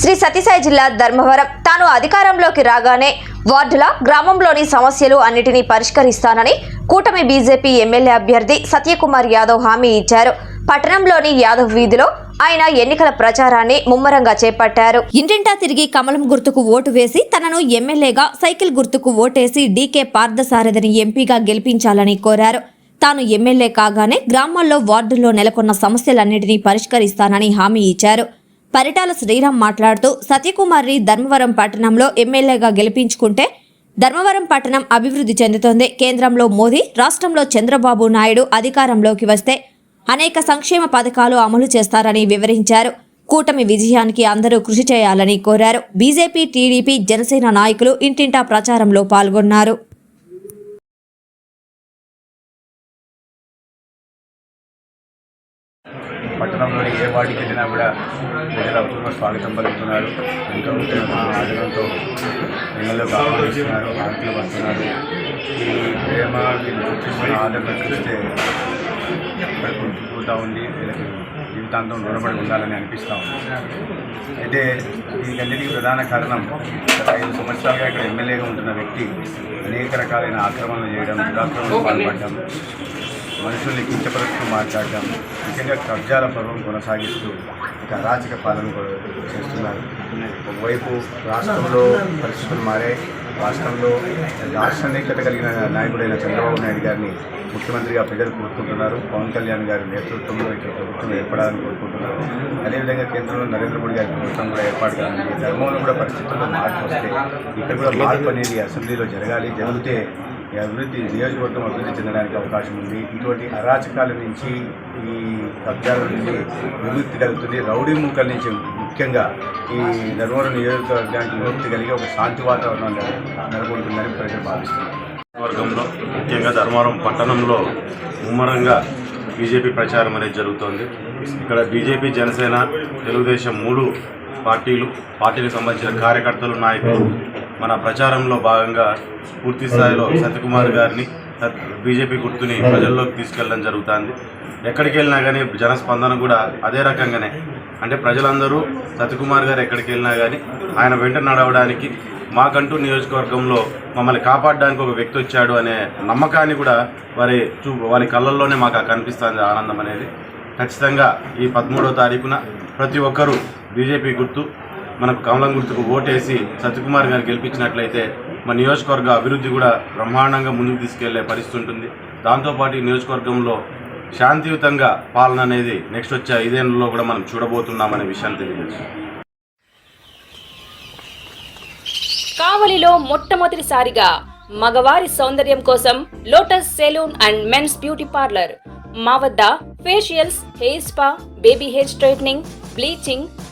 శ్రీ సత్యసాయి జిల్లా ధర్మవరం. తాను అధికారంలోకి రాగానే వార్డుల గ్రామంలోని సమస్యలు అన్నిటినీ పరిష్కరిస్తానని కూటమి బీజేపీ ఎమ్మెల్యే అభ్యర్థి సత్యకుమార్ యాదవ్ హామీ ఇచ్చారు. పట్టణంలోని యాదవ్ వీధిలో ఆయన ఎన్నికల ప్రచారాన్ని ముమ్మరంగా చేపట్టారు. ఇంటింటా తిరిగి కమలం గుర్తుకు ఓటు వేసి తనను ఎమ్మెల్యేగా సైకిల్ గుర్తుకు ఓటేసి డీకే పార్థసారథిని ఎంపీగా గెలిపించాలని కోరారు. తాను ఎమ్మెల్యే కాగానే గ్రామాల్లో వార్డుల్లో నెలకొన్న సమస్యలన్నింటినీ పరిష్కరిస్తానని హామీ ఇచ్చారు. పరిటాల శ్రీరామ్ మాట్లాడుతూ సత్యకుమార్ని ధర్మవరం పట్టణంలో ఎమ్మెల్యేగా గెలిపించుకుంటే ధర్మవరం పట్టణం అభివృద్ధి చెందుతోంది. కేంద్రంలో మోదీ రాష్ట్రంలో చంద్రబాబు నాయుడు అధికారంలోకి వస్తే అనేక సంక్షేమ పథకాలు అమలు చేస్తారని వివరించారు. కూటమి విజయానికి అందరూ కృషి చేయాలని కోరారు. బీజేపీ టీడీపీ జనసేన నాయకులు ఇంటింటా ప్రచారంలో పాల్గొన్నారు. పట్టణంలోని ఏ వాడికి వెళ్ళినా కూడా ప్రజలు అపూర్వ స్వాగతం పలుకుతున్నారు. ఎంతో ఆదరణతో ఎమ్మెల్యేలకు ఆహ్వానిస్తున్నారు ఆర్టీలు వస్తున్నారు ఈ ప్రేమ వీళ్ళు ఆదరణ చూస్తే ఇప్పటికి ఉంది. వీళ్ళకి జీవితాంతం రుణపడి ఉండాలని అనిపిస్తూ ఉంది. అయితే దీనికన్నిటికీ ప్రధాన కారణం గత ఐదు సంవత్సరాలుగా ఇక్కడ ఎమ్మెల్యేగా ఉంటున్న వ్యక్తి అనేక రకాలైన ఆక్రమణలు చేయడం దురాక్రమణలు పాల్పడడం మనుషుల్ని కించపరుస్తూ మాట్లాడడం ముఖ్యంగా కబ్జాల పర్వం కొనసాగిస్తూ ఇక అరాచక పాలన చేస్తున్నారు. ఒకవైపు రాష్ట్రంలో పరిస్థితులు మారే రాష్ట్రంలో రాష్ట్రాన్ని కలిగిన నాయకుడైన చంద్రబాబు నాయుడు గారిని ముఖ్యమంత్రిగా ప్రజలు కోరుకుంటున్నారు. పవన్ కళ్యాణ్ గారి నేతృత్వంలో ఇక్కడ ప్రభుత్వం ఏర్పడాలని కోరుకుంటున్నారు. అదేవిధంగా కేంద్రంలో నరేంద్ర మోడీ గారి ప్రభుత్వం కూడా ఏర్పాటు కావాలి ధర్మంలో కూడా పరిస్థితుల్లో మార్పు వస్తే ఇక్కడ కూడా మార్పు అనేది అసెంబ్లీలో జరగాలి. జరిగితే అభివృద్ధి నియోజకవర్గం అభివృద్ధి చెందడానికి అవకాశం ఉంది. ఇటువంటి అరాచకాల నుంచి ఈ కబ్జాల నుంచి విముక్తి కలుగుతుంది. రౌడీ మూకల నుంచి ముఖ్యంగా ఈ ధర్మవరం నియోజకవర్గానికి విముక్తి కలిగి ఒక శాంతి వాతావరణం నెలకొంటుందని ప్రజలు భావిస్తున్నారు. వర్గంలో ముఖ్యంగా ధర్మవరం పట్టణంలో ముమ్మరంగా బీజేపీ ప్రచారం అనేది జరుగుతోంది. ఇక్కడ బీజేపీ జనసేన తెలుగుదేశం మూడు పార్టీలు పార్టీలకు సంబంధించిన కార్యకర్తలు నాయకులు మన ప్రచారంలో భాగంగా పూర్తి స్థాయిలో సత్యకుమార్ గారిని బీజేపీ గుర్తుని ప్రజల్లోకి తీసుకెళ్ళడం జరుగుతుంది. ఎక్కడికి వెళ్ళినా కానీ జనస్పందన కూడా అదే రకంగానే. అంటే ప్రజలందరూ సత్యకుమార్ గారు ఎక్కడికి వెళ్ళినా కానీ ఆయన వెంట నడవడానికి మాకంటూ నియోజకవర్గంలో మమ్మల్ని కాపాడడానికి ఒక వ్యక్తి వచ్చాడు అనే నమ్మకాన్ని కూడా వారి చూ వారి కళ్ళల్లోనే మాకు కనిపిస్తుంది ఆనందం అనేది. ఖచ్చితంగా ఈ పదమూడవ తారీఖున ప్రతి ఒక్కరూ బీజేపీ గుర్తు మనకు కమలం గుర్తుకు ఓటేసి సత్యకుమార్ గారు గెలిపించినట్లయితే మన నియోజకవర్గ అభివృద్ధి కూడా బ్రహ్మాండంగా ముందుకు తీసుకెళ్ళే పరిస్థితి ఉంటుంది. దాంతోపాటు ఈ నియోజకవర్గంలో శాంతియుతంగా పాలన అనేది నెక్స్ట్ వచ్చే ఐదేళ్ళలో కూడా మనం చూడబోతున్నామనే విషయాన్ని తెలియజేస్తుంది కావలిలో మొట్టమొదటిసారిగా మగవారి సౌందర్యం కోసం Lotus saloon and men's beauty parlour. మా వద్ద facials hair spa baby hair straightening bleaching